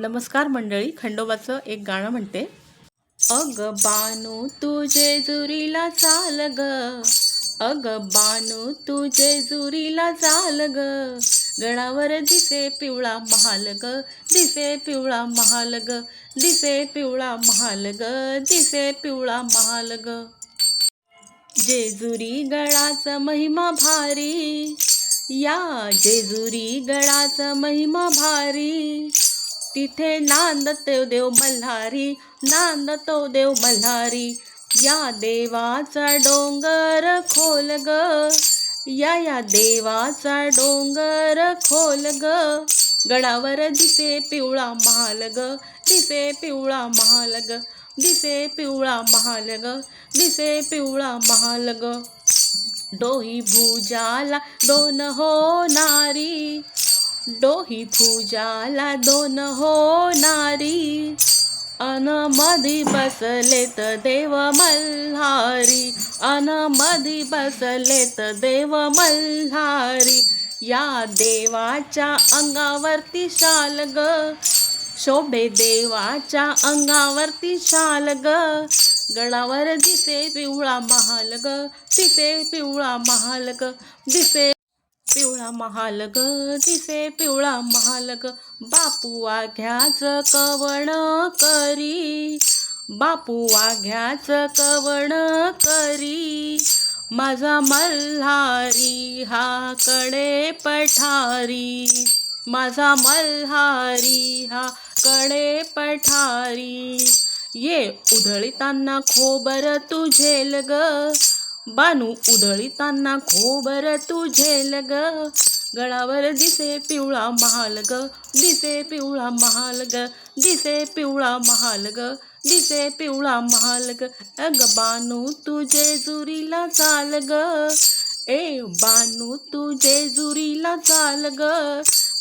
नमस्कार मंडळी खंडोबाचं एक गाणं म्हणते. अग बानू तुझे जेजुरीला चाल ग. अग बानू तुझे जेजुरीला चाल ग. गडावर दिसे पिवळा महाल ग. दिसे पिवळा महाल ग. दिसे पिवळा महाल ग. दिसे पिवळा महाल ग. जेजुरी गडाचा महिमा भारी. या जेजुरी गडाचा महिमा भारी. तिथे नांदतो देव मल्हारी नांदतो देव मल्हारी. या देवाचा डोंगर खोल ग. या या देवाचा डोंगर खोल ग. गडावर दिसे पिवळा महाल ग. दिसे पिवळा महाल ग. दिसे पिवळा महाल ग. दिसे पिवळा महाल ग. डोही भुजाला दोन होणारी. डोही भुजाला दोन होणारी अन मधी बसलेत देव मल्हारी. अन मधी बसलेत देव मल्हारी. या देवाच्या अंगावरती शाल ग. शोभे देवाच्या अंगावरती शाल ग. गडावर दिसे पिवळा महाल ग. दिसे पिवळा महाल ग. दिसे पिवळा महाल ग दिसे पिवळा महाल ग. बापू घ्याच कवण करी. बापू घ्याच कवण करी. माझा मल्हारी हा कडे पठारी. माझा मल्हारी हा कडे पठारी. ये उधळीताना खोबर तुझेल ग. बानू उधळीताना खोबर तुझेल ग गळावर दिसे पिवळा महाल ग. दिसे पिवळा महाल ग. दिसे पिवळा महाल ग. दिसे पिवळा महाल ग. अग बानू तुझे जुरीला चाल ग. ए बानू तुझे जुरीला चाल ग.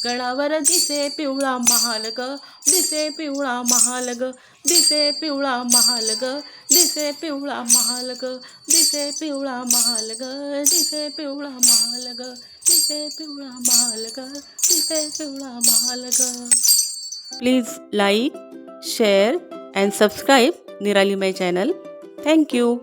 गळावर दिसे पिवळा महाल ग. दिसे पिवळा महाल ग. दिसे पिवळा महाल ग. दिसे पिवळा महाल ग दिसे पिवळा महाल ग दिसे पिवळा महाल ग दिसे पिवळा महाल ग दिसे पिवळा महाल ग please like share and subscribe Nirali my channel thank you